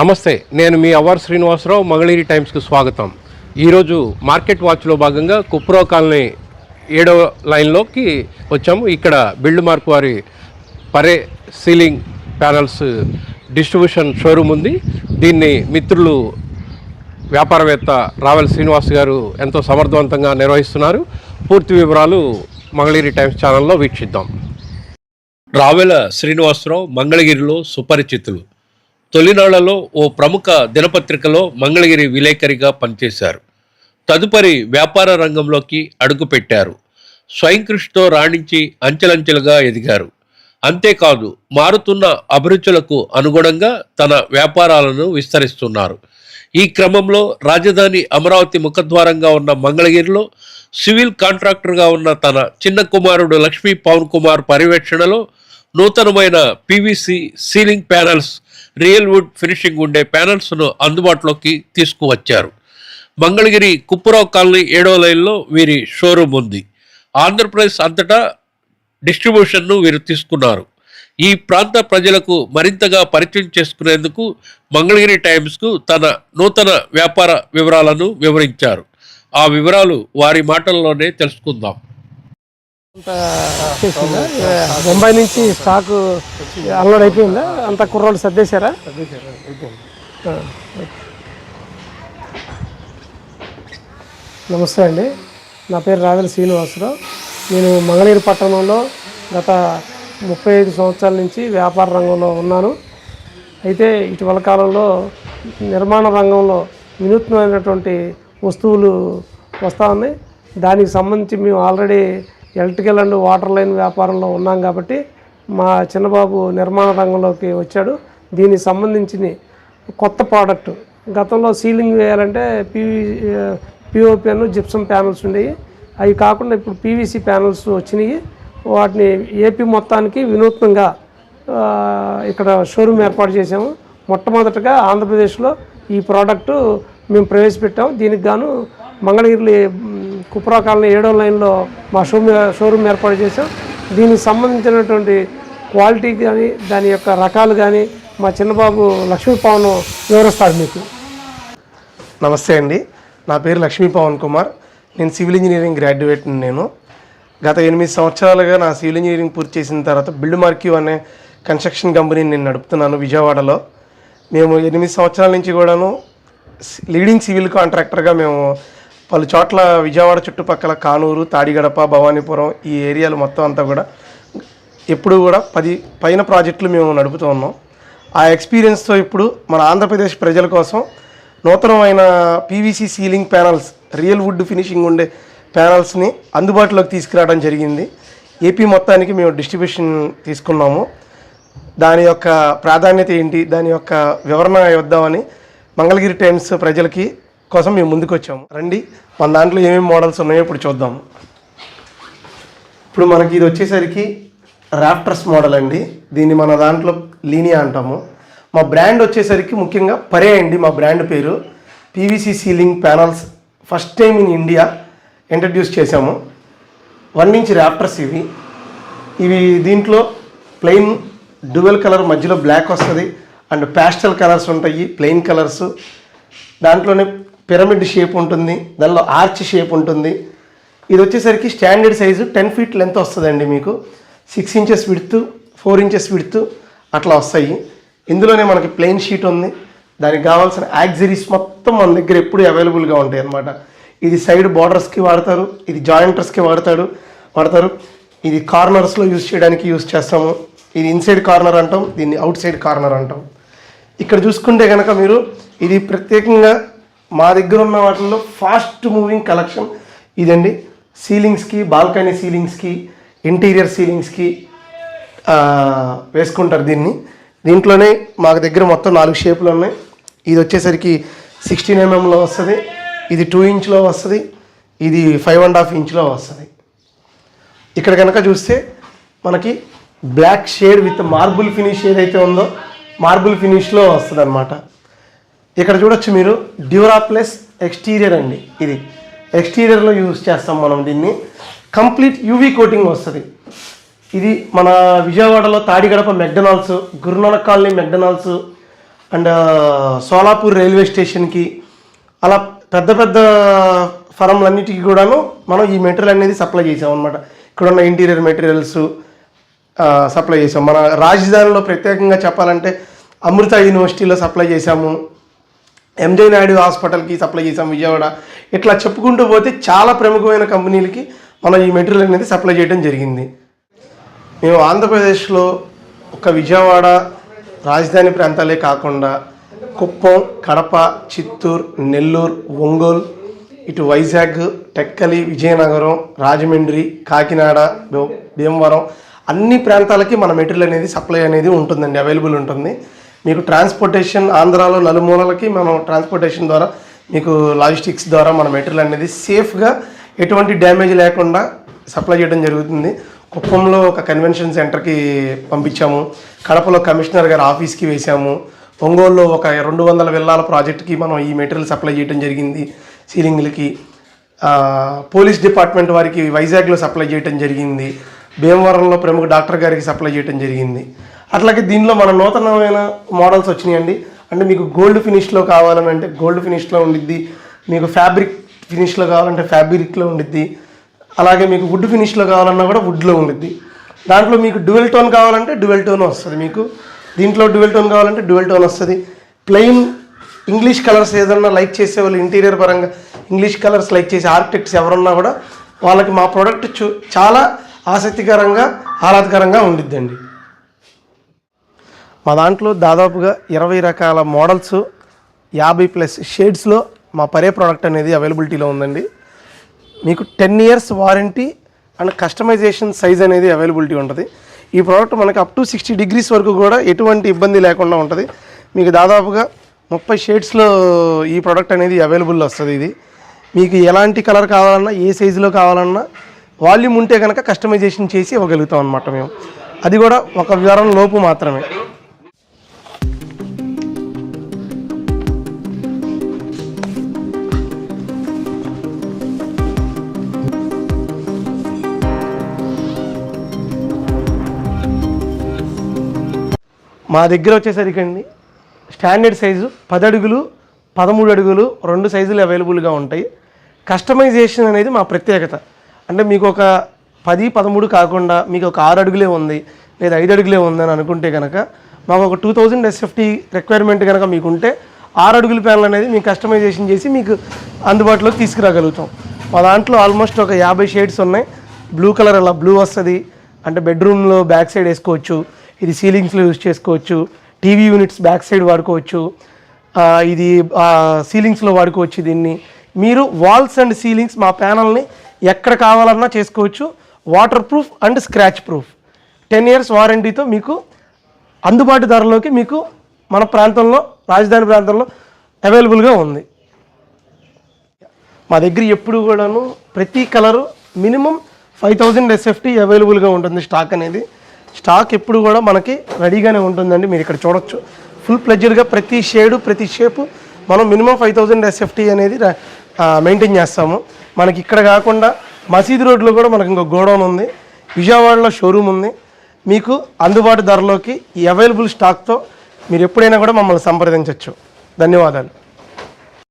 నమస్తే నేను మీ అవర్ శ్రీనివాసరావు మంగళగిరి టైమ్స్కి స్వాగతం. ఈరోజు మార్కెట్ వాచ్లో భాగంగా కుప్రో కాలనీ ఏడవ లైన్లోకి వచ్చాము. ఇక్కడ బిల్డ్ మార్క్ వారి పరే సీలింగ్ ప్యానల్స్ డిస్ట్రిబ్యూషన్ షోరూమ్ ఉంది. దీన్ని మిత్రులు వ్యాపారవేత్త రావెల్ శ్రీనివాస్ గారు ఎంతో సమర్థవంతంగా నిర్వహిస్తున్నారు. పూర్తి వివరాలు మంగళగిరి టైమ్స్ ఛానల్లో వీక్షిద్దాం. రావెల శ్రీనివాసరావు మంగళగిరిలో సుపరిచితులు. తొలినాళ్ళలో ఓ ప్రముఖ దినపత్రికలో మంగళగిరి విలేకరిగా పనిచేశారు. తదుపరి వ్యాపార రంగంలోకి అడుగుపెట్టారు. స్వయం కృషితో రాణించి అంచెలంచెలుగా ఎదిగారు. అంతేకాదు మారుతున్న అభిరుచులకు అనుగుణంగా తన వ్యాపారాలను విస్తరిస్తున్నారు. ఈ క్రమంలో రాజధాని అమరావతి ముఖద్వారంగా ఉన్న మంగళగిరిలో సివిల్ కాంట్రాక్టర్గా ఉన్న తన చిన్న కుమారుడు లక్ష్మీ పవన్ కుమార్ పర్యవేక్షణలో నూతనమైన PVC ceiling panels real wood finishing ఉండే ప్యానల్స్ను అందుబాటులోకి తీసుకువచ్చారు. మంగళగిరి కుప్పురావు కాలనీ ఏడో లైన్లో వీరి షోరూమ్ ఉంది. ఆంధ్రప్రదేశ్ అంతటా డిస్ట్రిబ్యూషన్ను వీరు తీసుకున్నారు. ఈ ప్రాంత ప్రజలకు మరింతగా పరిచయం చేసుకునేందుకు మంగళగిరి టైమ్స్కు తన నూతన వ్యాపార వివరాలను వివరించారు. ఆ వివరాలు వారి మాటల్లోనే తెలుసుకుందాం. ముంబై నుంచి స్టాక్ అన్లోడ్ అయిపోయిందా? అంత కుర్రోళ్ళు సర్దేశారా? నమస్తే అండి. నా పేరు రావెల శ్రీనివాసరావు. నేను మంగళగిరి పట్టణంలో గత ముప్పై ఐదు సంవత్సరాల నుంచి వ్యాపార రంగంలో ఉన్నాను. అయితే ఇటీవల కాలంలో నిర్మాణ రంగంలో వినూత్నమైనటువంటి వస్తువులు వస్తూ ఉన్నాయి. దానికి సంబంధించి మేము already electrical and water line వ్యాపారంలో ఉన్నాం కాబట్టి మా చిన్నబాబు నిర్మాణ రంగంలోకి వచ్చాడు. దీనికి సంబంధించిన కొత్త ప్రోడక్ట్ గతంలో సీలింగ్ వేయాలంటే పీవీ పిఓపి అను జిప్సం ప్యానల్స్ ఉండేవి. అవి కాకుండా ఇప్పుడు పీవీసీ ప్యానల్స్ వచ్చినాయి. వాటిని ఏపీ మొత్తానికి వినూత్నంగా ఇక్కడ షోరూమ్ ఏర్పాటు చేసాము మొట్టమొదటగా ఆంధ్రప్రదేశ్లో ఈ ప్రోడక్టు మేము ప్రవేశపెట్టాము దీనికి గాను మంగళగిరి కుప్రా కాలనీ ఏడో లైన్లో మా షోరూమ్ షోరూమ్ ఏర్పాటు చేసాం దీనికి సంబంధించినటువంటి క్వాలిటీ కానీ దాని యొక్క రకాలు కానీ మా చిన్నబాబు లక్ష్మీ పవన్ వివరిస్తాడు మీకు. నమస్తే అండి. నా పేరు లక్ష్మీ పవన్ కుమార్. నేను సివిల్ ఇంజనీరింగ్ గ్రాడ్యుయేట్ నేను. గత ఎనిమిది సంవత్సరాలుగా నా సివిల్ ఇంజనీరింగ్ పూర్తి చేసిన తర్వాత బిల్డ్ మార్క్యూ అనే కన్స్ట్రక్షన్ కంపెనీని నేను నడుపుతున్నాను విజయవాడలో. మేము ఎనిమిది సంవత్సరాల నుంచి కూడాను సి- లీడింగ్ సివిల్ కాంట్రాక్టర్గా మేము పలు చోట్ల విజయవాడ చుట్టుపక్కల కానూరు తాడిగడప భవానీపురం ఈ ఏరియాలు మొత్తం అంతా కూడా ఎప్పుడు కూడా పది పైన ప్రాజెక్టులు మేము నడుపుతూ ఉన్నాం. ఆ ఎక్స్పీరియన్స్తో ఇప్పుడు మన ఆంధ్రప్రదేశ్ ప్రజల కోసం నూతనమైన PVC ceiling panels real wood finishing ఉండే ప్యానల్స్ని అందుబాటులోకి తీసుకురావడం జరిగింది. ఏపీ మొత్తానికి మేము డిస్ట్రిబ్యూషన్ తీసుకున్నాము. దాని యొక్క ప్రాధాన్యత ఏంటి? దాని యొక్క వివరణ ఇద్దామని మంగళగిరి టైమ్స్ ప్రజలకి కోసం మేము ముందుకు వచ్చాము రండి మన దాంట్లో ఏమేమి మోడల్స్ ఉన్నాయో ఇప్పుడు చూద్దాము. ఇప్పుడు మనకి ఇది వచ్చేసరికి రాఫ్టర్స్ మోడల్ అండి. దీన్ని మన దాంట్లో లీనియా అంటాము. మా బ్రాండ్ వచ్చేసరికి ముఖ్యంగా పరే అండి మా బ్రాండ్ పేరు. PVC ceiling panels first time in India. Introduce చేశాము. వన్ ఇంచ్ ర్యాప్టర్స్ ఇవి. ఇవి దీంట్లో ప్లెయిన్ డ్యువెల్ కలర్ మధ్యలో బ్లాక్ వస్తుంది. అండ్ ప్యాస్టల్ కలర్స్ ఉంటాయి ప్లెయిన్ కలర్స్. దాంట్లోనే పిరమిడ్ షేప్ ఉంటుంది దానిలో ఆర్చ్ షేప్ ఉంటుంది. ఇది వచ్చేసరికి standard size ten feet length వస్తుందండి మీకు. సిక్స్ ఇంచెస్ విడుతు ఫోర్ ఇంచెస్ విడుతు అట్లా వస్తాయి. ఇందులోనే మనకి ప్లెయిన్ షీట్ ఉంది. దానికి కావాల్సిన యాక్సరీస్ మొత్తం మన దగ్గర ఎప్పుడు అవైలబుల్గా ఉంటాయి అన్నమాట ఇది సైడ్ బార్డర్స్కి వాడతారు ఇది జాయింటర్స్కి వాడతాడు వాడతారు ఇది కార్నర్స్లో యూజ్ చేయడానికి యూజ్ చేస్తాము. ఇది ఇన్సైడ్ కార్నర్ అంటాం దీన్ని అవుట్ సైడ్ కార్నర్ అంటాం. ఇక్కడ చూసుకుంటే కనుక మీరు ఇది ప్రత్యేకంగా మా దగ్గర ఉన్న వాటిల్లో ఫాస్ట్ మూవింగ్ కలెక్షన్ ఇదండి సీలింగ్స్కి బాల్కనీ సీలింగ్స్కి ఇంటీరియర్ సీలింగ్స్కి వేసుకుంటారు దీన్ని. దీంట్లోనే మాకు దగ్గర మొత్తం నాలుగు షేపులు ఉన్నాయి. ఇది వచ్చేసరికి సిక్స్టీన్ ఎంఎంలో mm వస్తుంది. ఇది టూ ఇంచ్లో వస్తుంది ఇది ఫైవ్ అండ్ హాఫ్ ఇంచ్లో వస్తుంది. ఇక్కడ కనుక చూస్తే మనకి black shade with marble finish ఏదైతే ఉందో మార్బుల్ ఫినిష్లో వస్తుంది అనమాట ఇక్కడ చూడొచ్చు మీరు డ్యూరా ప్లస్ ఎక్స్టీరియర్ అండి ఇది. ఎక్స్టీరియర్లో యూజ్ చేస్తాం మనం దీన్ని. కంప్లీట్ యూవీ కోటింగ్ వస్తుంది. ఇది మన విజయవాడలో Tadigadapa McDonald's Guru Nanak colony McDonald's and Solapur railway స్టేషన్కి అలా పెద్ద పెద్ద ఫరంలన్నిటికీ కూడాను మనం ఈ మెటీరియల్ అనేది సప్లై చేసాం అనమాట ఇక్కడ ఉన్న ఇంటీరియర్ మెటీరియల్స్ సప్లై చేసాం. మన రాజధానిలో ప్రత్యేకంగా చెప్పాలంటే అమృత యూనివర్సిటీలో సప్లై చేశాము ఎంజే నాయుడు హాస్పిటల్కి సప్లై చేసాం విజయవాడ. ఇట్లా చెప్పుకుంటూ పోతే చాలా ప్రముఖమైన కంపెనీలకి మనం ఈ మెటీరియల్ అనేది సప్లై చేయడం జరిగింది. మేము ఆంధ్రప్రదేశ్లో ఒక విజయవాడ రాజధాని ప్రాంతాలే కాకుండా కుప్పం కడప చిత్తూరు నెల్లూరు ఒంగోలు ఇటు వైజాగ్ టెక్కలి విజయనగరం రాజమండ్రి కాకినాడ భీమవరం అన్ని ప్రాంతాలకి మన మెటీరియల్ అనేది సప్లై అనేది ఉంటుందండి అవైలబుల్ ఉంటుంది. మీకు ట్రాన్స్పోర్టేషన్ ఆంధ్రాలో నలుమూలలకి మనం ట్రాన్స్పోర్టేషన్ ద్వారా మీకు లాజిస్టిక్స్ ద్వారా మన మెటీరియల్ అనేది సేఫ్గా ఎటువంటి డ్యామేజ్ లేకుండా సప్లై చేయడం జరుగుతుంది. కుప్పంలో ఒక కన్వెన్షన్ సెంటర్కి పంపించాము. కడపలో కమిషనర్ గారి ఆఫీస్కి వేసాము. ఒంగోలులో ఒక రెండు వందల విల్లాల ప్రాజెక్ట్కి మనం ఈ మెటీరియల్ సప్లై చేయడం జరిగింది. సీలింగ్లకి పోలీస్ డిపార్ట్మెంట్ వారికి వైజాగ్లో సప్లై చేయడం జరిగింది. భీమవరంలో ప్రముఖ డాక్టర్ గారికి సప్లై చేయడం జరిగింది. అట్లాగే దీనిలో మన నూతనమైన మోడల్స్ వచ్చినాయండి. అంటే మీకు గోల్డ్ ఫినిష్లో కావాలని అంటే గోల్డ్ ఫినిష్లో ఉండిద్ది. మీకు ఫ్యాబ్రిక్ ఫినిష్లో కావాలంటే ఫ్యాబ్రిక్లో ఉండిద్ది. అలాగే మీకు వుడ్ ఫినిష్లో కావాలన్నా కూడా వుడ్లో ఉండిద్ది. దాంట్లో మీకు డ్యువెల్ టోన్ కావాలంటే డ్యువెల్ టోన్ వస్తుంది మీకు. దీంట్లో డ్యువల్ టోన్ కావాలంటే డ్యువెల్ టోన్ వస్తుంది. ప్లెయిన్ ఇంగ్లీష్ కలర్స్ ఏదన్నా లైక్ చేసే వాళ్ళు ఇంటీరియర్ పరంగా ఇంగ్లీష్ కలర్స్ లైక్ చేసే ఆర్కిటెక్ట్స్ ఎవరున్నా కూడా వాళ్ళకి మా ప్రోడక్ట్ చూ చాలా ఆసక్తికరంగా ఆహ్లాదకరంగా ఉండిద్దండి. మా దాంట్లో దాదాపుగా ఇరవై రకాల మోడల్స్ యాభై ప్లస్ షేడ్స్లో మా పరే ప్రోడక్ట్ అనేది అవైలబిలిటీలో ఉందండి. మీకు ten years warranty and customization size అనేది అవైలబిలిటీ ఉంటుంది. ఈ ప్రోడక్ట్ మనకి అప్ టు సిక్స్టీ డిగ్రీస్ వరకు కూడా ఎటువంటి ఇబ్బంది లేకుండా ఉంటుంది. మీకు దాదాపుగా ముప్పై షేడ్స్లో ఈ ప్రోడక్ట్ అనేది అవైలబుల్ వస్తుంది ఇది. మీకు ఎలాంటి కలర్ కావాలన్నా ఏ సైజులో కావాలన్నా వాల్యూమ్ ఉంటే కనుక కస్టమైజేషన్ చేసి ఇవ్వగలుగుతాం అనమాట మేము. అది కూడా ఒక వివరం లోపు మాత్రమే. మా దగ్గర వచ్చేసరికి అండి స్టాండర్డ్ సైజు పది అడుగులు పదమూడు అడుగులు రెండు సైజులు అవైలబుల్గా ఉంటాయి. కస్టమైజేషన్ అనేది మా ప్రత్యేకత. అంటే మీకు ఒక పది పదమూడు కాకుండా మీకు ఒక ఆరు అడుగులే ఉంది లేదా ఐదు అడుగులే ఉంది అని అనుకుంటే కనుక మాకు ఒక టూ థౌజండ్ ఎస్ఎఫ్టీ రిక్వైర్మెంట్ కనుక మీకు ఉంటే ఆరు అడుగుల ప్యానల్ అనేది మీకు కస్టమైజేషన్ చేసి మీకు అందుబాటులోకి తీసుకురాగలుగుతాం. మా దాంట్లో ఆల్మోస్ట్ ఒక యాభై షేడ్స్ ఉన్నాయి. బ్లూ కలర్ అలా బ్లూ వస్తుంది. అంటే బెడ్రూమ్లో బ్యాక్ సైడ్ వేసుకోవచ్చు. ఇది సీలింగ్స్లో యూజ్ చేసుకోవచ్చు టీవీ యూనిట్స్ బ్యాక్ సైడ్ వాడుకోవచ్చు ఇది సీలింగ్స్లో వాడుకోవచ్చు దీన్ని. మీరు వాల్స్ అండ్ సీలింగ్స్ మా ప్యానల్ని ఎక్కడ కావాలన్నా చేసుకోవచ్చు. Waterproof and scratchproof ten years వారంటీతో మీకు అందుబాటు ధరలోకి మీకు మన ప్రాంతంలో రాజధాని ప్రాంతంలో అవైలబుల్గా ఉంది. మా దగ్గర ఎప్పుడు కూడాను ప్రతి colour minimum five thousand SFT అవైలబుల్గా ఉంటుంది స్టాక్ అనేది. స్టాక్ ఎప్పుడు కూడా మనకి రెడీగానే ఉంటుందండి. మీరు ఇక్కడ చూడొచ్చు. ఫుల్ ప్లెజర్గా ప్రతి షేడు ప్రతి షేపు మనం మినిమం ఫైవ్ థౌజండ్ ఎస్ఎఫ్టీ అనేది మెయింటైన్ చేస్తాము. మనకి ఇక్కడ కాకుండా మసీద్ రోడ్లో కూడా మనకి ఇంకో గోడౌన్ ఉంది. విజయవాడలో షోరూమ్ ఉంది. మీకు అందుబాటు ధరలోకి ఈ అవైలబుల్ స్టాక్తో మీరు ఎప్పుడైనా కూడా మమ్మల్ని సంప్రదించవచ్చు ధన్యవాదాలు.